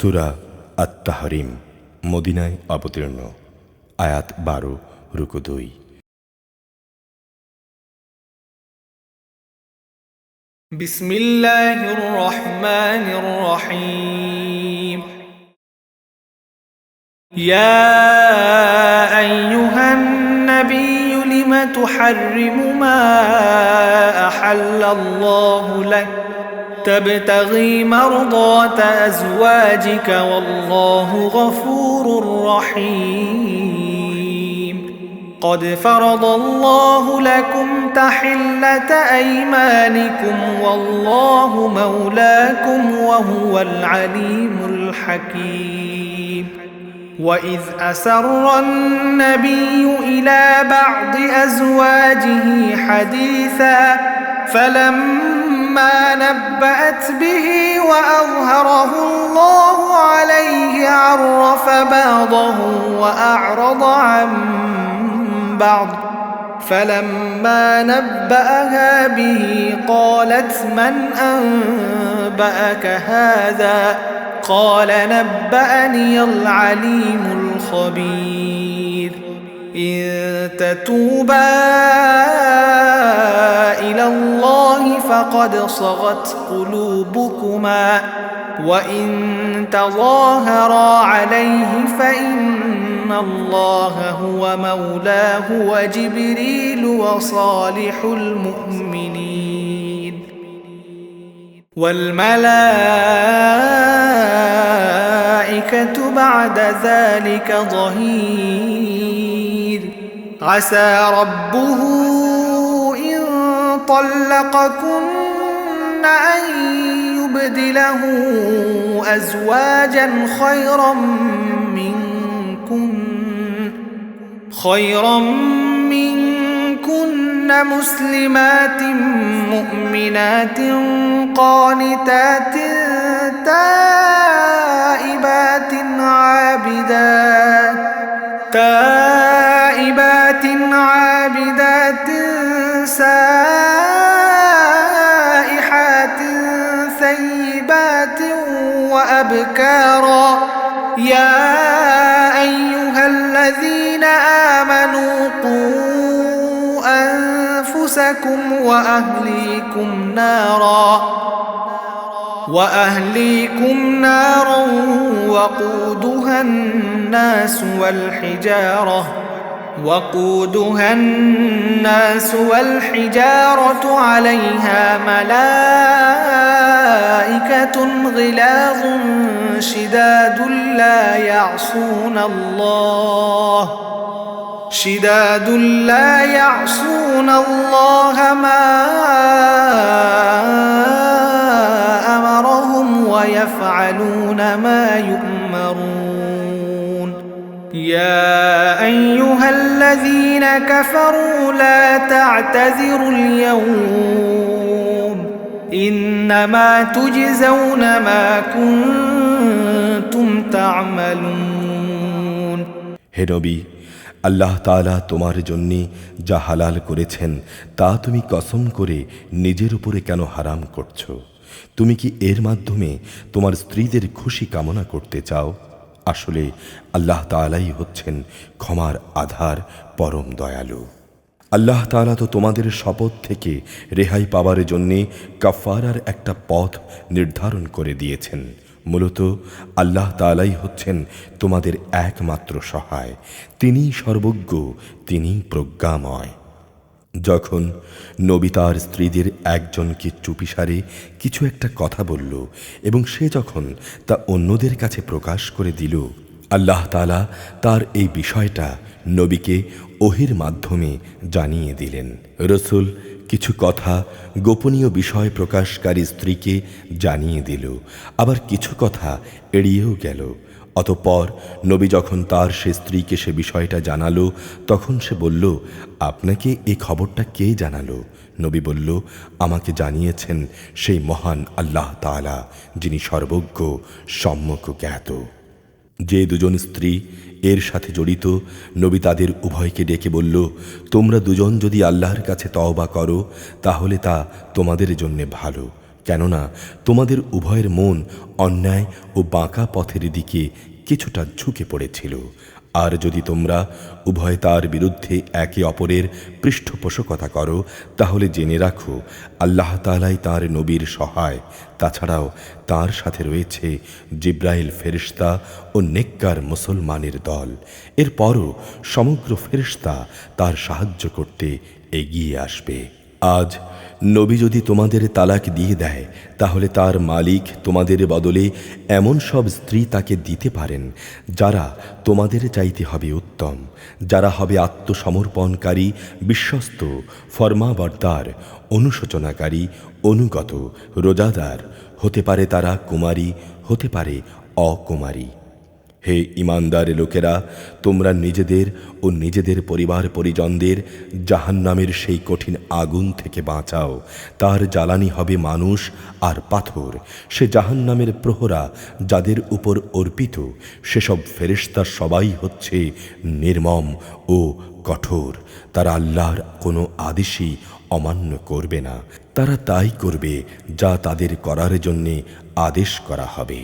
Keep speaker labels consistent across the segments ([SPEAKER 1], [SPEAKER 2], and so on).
[SPEAKER 1] সুরা আত্মাহরিম মদিনায় অবতীর্ণ আয়াত বারো রুকু দুই
[SPEAKER 2] বিসমিল্লাহির রহমানির রহিম ইয়া আইয়ুহান নাবিয়্যু মা تبتغي مرضات أزواجك والله غفور رحيم قد فرض الله لكم تحلة أيمانكم والله مولاكم وهو العليم الحكيم وإذ أسر النبي إلى بعض أزواجه حديثا فلما ما نبأت به وأظهره الله عليه عرف بعضه وأعرض عن بعض فلما نبأها به قالت من أنبأك هذا قال نبأني العليم الخبير إن تتوبا إلى الله فقد صغت قلوبكما وإن تظاهرا عليه فإن الله هو مولاه وجبريل وصالح المؤمنين والملائكة بعد ذلك ظهير عسى ربه إن طلقكن أن يبدله أزواجا خيرا منكن خيرا منكن مسلمات مؤمنات قانتات تائبات عابدات تائبات سائحات ثيبات وأبكارا يا أيها الذين آمنوا قوا أنفسكم وأهليكم نارا وأهليكم نارا وقودها الناس والحجارة وقودها الناس والحجارة عليها ملائكة غلاظ شداد لا يعصون الله شداد لا يعصون الله ما أمرهم ويفعلون ما يؤمنون يا أيها الذين كفروا لا تعتذروا اليوم إنما تجزون ما كنتم تعملون
[SPEAKER 3] হে নবী আল্লাহ তালা তোমার জন্যে যা হালাল করেছেন তা তুমি কসম করে নিজের উপরে কেন হারাম করছো তুমি কি এর মাধ্যমে তোমার স্ত্রীদের খুশি কামনা করতে চাও আসলে আল্লাহ তালাই হচ্ছেন ক্ষমার আধার পরম দয়ালু আল্লাহ তালা তো তোমাদের শপথ থেকে রেহাই পাওয়ার জন্যে কাফারার একটা পথ নির্ধারণ করে দিয়েছেন মূলত আল্লাহ তালাই হচ্ছেন তোমাদের একমাত্র সহায় তিনি সর্বজ্ঞ তিনি প্রজ্ঞাময় যখন নবী তার স্ত্রীদের একজনকে চুপিসারে কিছু একটা কথা বলল এবং সে যখন তা অন্যদের কাছে প্রকাশ করে দিল আল্লাহ তালা তার এই বিষয়টা নবীকে ওহির মাধ্যমে জানিয়ে দিলেন রসুল কিছু কথা গোপনীয় বিষয় প্রকাশকারী স্ত্রীকে জানিয়ে দিল আবার কিছু কথা এড়িয়েও গেল অতঃপর নবী যখন তার সে স্ত্রীকে সে বিষয়টা জানালো তখন সে বলল আপনাকে এই খবরটা কে জানালো নবী বলল আমাকে জানিয়েছেন সেই মহান আল্লাহ তালা যিনি সর্বজ্ঞ সম্যক জ্ঞাত যে দুজন স্ত্রী এর সাথে জড়িত নবী তাদের উভয়কে ডেকে বলল তোমরা দুজন যদি আল্লাহর কাছে তওবা করো তাহলে তা তোমাদের জন্যে ভালো কেননা তোমাদের উভয়ের মন অন্যায় ও বাঁকা পথের দিকে কিছুটা ঝুঁকে পড়েছিল আর যদি তোমরা উভয় তার বিরুদ্ধে একে অপরের পৃষ্ঠপোষকতা করো তাহলে জেনে রাখো আল্লাহ তালাই তার নবীর সহায় তাছাড়াও তার সাথে রয়েছে জিব্রাইল ফেরিস্তা ও নেককার মুসলমানের দল এরপরও সমগ্র ফেরিস্তা তার সাহায্য করতে এগিয়ে আসবে আজ নবী যদি তোমাদের তালাক দিয়ে দেয় তাহলে তার মালিক তোমাদের বদলে এমন সব স্ত্রী তাকে দিতে পারেন যারা তোমাদের চাইতে হবে উত্তম যারা হবে আত্মসমর্পণকারী বিশ্বস্ত ফর্মাবর্দার অনুশোচনাকারী অনুগত রোজাদার হতে পারে তারা কুমারী হতে পারে অকুমারী হে ইমানদার লোকেরা তোমরা নিজেদের ও নিজেদের পরিবার পরিজনদের জাহান্নামের সেই কঠিন আগুন থেকে বাঁচাও তার জ্বালানি হবে মানুষ আর পাথর সে জাহান্নামের প্রহরা যাদের উপর অর্পিত সেসব ফেরিস্তা সবাই হচ্ছে নির্মম ও কঠোর তারা আল্লাহর কোনো আদেশই অমান্য করবে না তারা তাই করবে যা তাদের করার জন্যে আদেশ করা হবে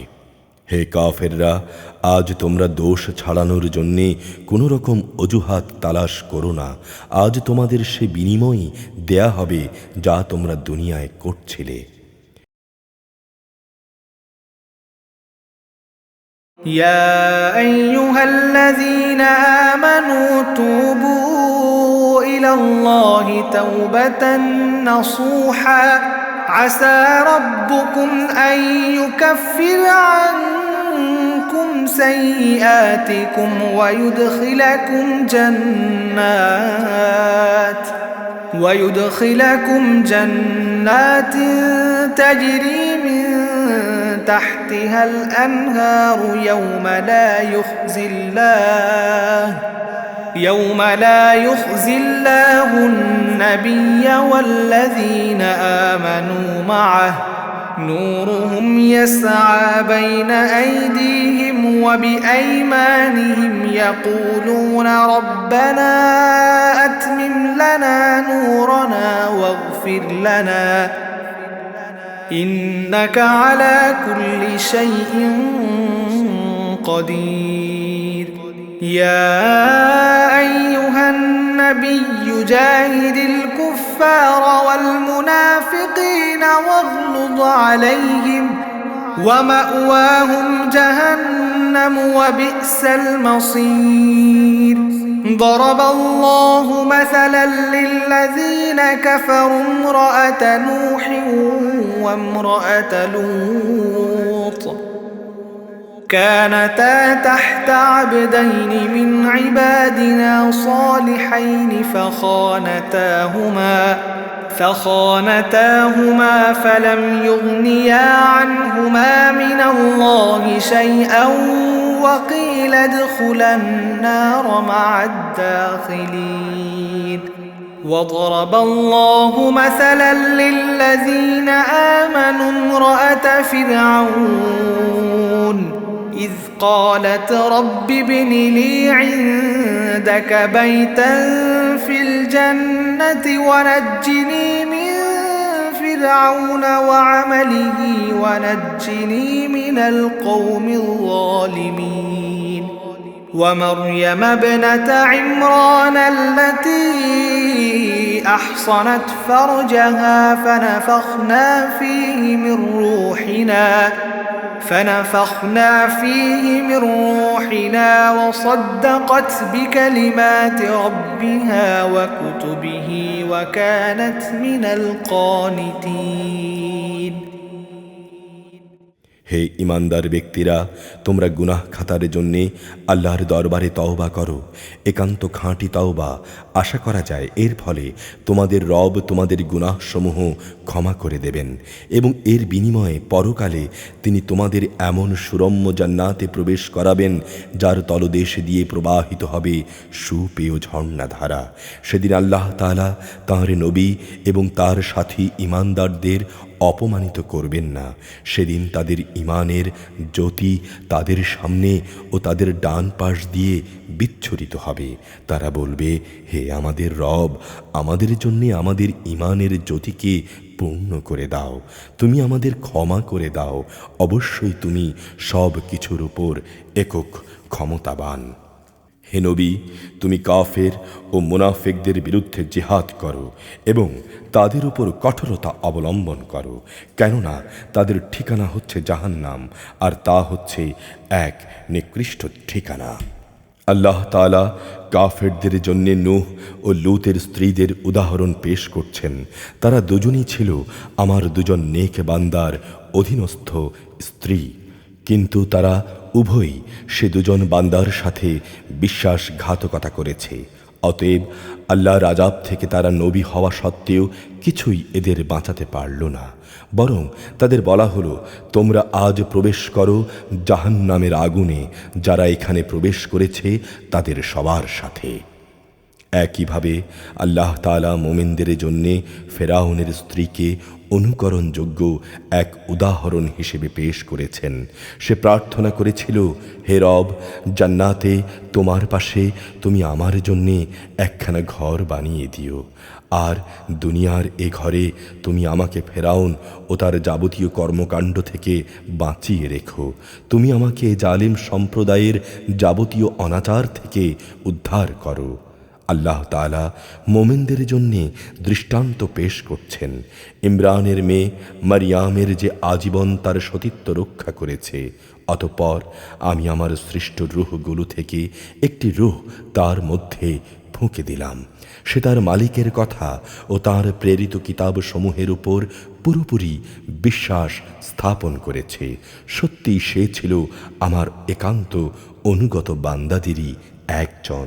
[SPEAKER 3] হে কাফেররা আজ তোমরা দোষ ছাড়ানোর জন্যে কোনো রকম অজুহাত তালাশ করো না আজ তোমাদের সে বিনিময় দেয়া হবে যা তোমরা দুনিয়ায় করছিলে
[SPEAKER 2] يا أيها الذين آمنوا عسى ربكم أن يكفر عنكم سيئاتكم ويدخلكم جنات ويدخلكم جنات تجري من تحتها الأنهار يوم لا يخزي الله يوم لا يخزي الله النبي والذين آمنوا معه نورهم يسعى بين أيديهم وبأيمانهم يقولون ربنا أتمم لنا نورنا واغفر لنا إنك على كل شيء قدير يا أيها الناس النبي جاهد الكفار والمنافقين واغلظ عليهم ومأواهم جهنم وبئس المصير ضرب الله مثلا للذين كفروا امرأة نوح وامرأة لوط كانتا تحت عبدين من عبادنا صالحين فخانتاهما فخانتاهما فلم يغنيا عنهما من الله شيئا وقيل ادخلا النار مع الداخلين وضرب الله مثلا للذين آمنوا امرأة فرعون إذ قالت رب ابن لي عندك بيتا في الجنة ونجني من فرعون وعمله ونجني من القوم الظالمين ومريم ابنة عمران التي أحصنت فرجها فنفخنا فيه من روحنا فنفخنا فيه من روحنا وصدقت بكلمات ربها وكتبه وكانت من القانتين
[SPEAKER 3] হে ইমানদার ব্যক্তিরা তোমরা গুনাহ খাতার জন্যে আল্লাহর দরবারে তওবা করো একান্ত খাঁটি তওবা আশা করা যায় এর ফলে তোমাদের রব তোমাদের গুনাহসমূহ ক্ষমা করে দেবেন এবং এর বিনিময়ে পরকালে তিনি তোমাদের এমন সুরম্য জান্নাতে প্রবেশ করাবেন যার তলদেশ দিয়ে প্রবাহিত হবে সুপেয় ঝর্ণাধারা সেদিন আল্লাহ তালা তাঁর নবী এবং তার সাথী ইমানদারদের অপমানিত করবেন না সেদিন তাদের ইমানের জ্যোতি তাদের সামনে ও তাদের ডান পাশ দিয়ে বিচ্ছরিত হবে তারা বলবে হে আমাদের রব আমাদের জন্যে আমাদের ইমানের জ্যোতিকে পূর্ণ করে দাও তুমি আমাদের ক্ষমা করে দাও অবশ্যই তুমি সব কিছুর উপর একক ক্ষমতাবান হে নবী তুমি কাফের ও মুনাফেকদের বিরুদ্ধে জেহাদ করো এবং তাদের উপর কঠোরতা অবলম্বন করো কেননা তাদের ঠিকানা হচ্ছে জাহান্নাম আর তা হচ্ছে এক নিকৃষ্ট ঠিকানা আল্লাহ তালা কাফেরদের জন্যে নুহ ও লুতের স্ত্রীদের উদাহরণ পেশ করছেন তারা দুজনই ছিল আমার দুজন নেক বান্দার অধীনস্থ স্ত্রী কিন্তু তারা উভয়ই সে দুজন বান্দার সাথে বিশ্বাসঘাতকতা করেছে অতএব আল্লাহর আজাব থেকে তারা নবী হওয়া সত্ত্বেও কিছুই এদের বাঁচাতে পারল না বরং তাদের বলা হলো তোমরা আজ প্রবেশ করো জাহান্নামের আগুনে যারা এখানে প্রবেশ করেছে তাদের সবার সাথে একইভাবে আল্লাহ তালা মোমিনদের জন্যে ফেরাউনের স্ত্রীকে অনুকরণযোগ্য এক উদাহরণ হিসেবে পেশ করেছেন সে প্রার্থনা করেছিল হে রব জান্নাতে তোমার পাশে তুমি আমার জন্যে একখানা ঘর বানিয়ে দিও আর দুনিয়ার এ ঘরে তুমি আমাকে ফেরাউন ও তার যাবতীয় কর্মকাণ্ড থেকে বাঁচিয়ে রেখো তুমি আমাকে জালিম সম্প্রদায়ের যাবতীয় অনাচার থেকে উদ্ধার করো আল্লাহ তালা মোমেনদের জন্যে দৃষ্টান্ত পেশ করছেন ইমরানের মেয়ে মারিয়ামের যে আজীবন তার সতীত্ব রক্ষা করেছে অতপর আমি আমার সৃষ্ট রুহগুলো থেকে একটি রুহ তার মধ্যে ফুঁকে দিলাম সে তার মালিকের কথা ও তার প্রেরিত কিতাবসমূহের উপর পুরোপুরি বিশ্বাস স্থাপন করেছে সত্যি সে ছিল আমার একান্ত অনুগত বান্দাদেরই একজন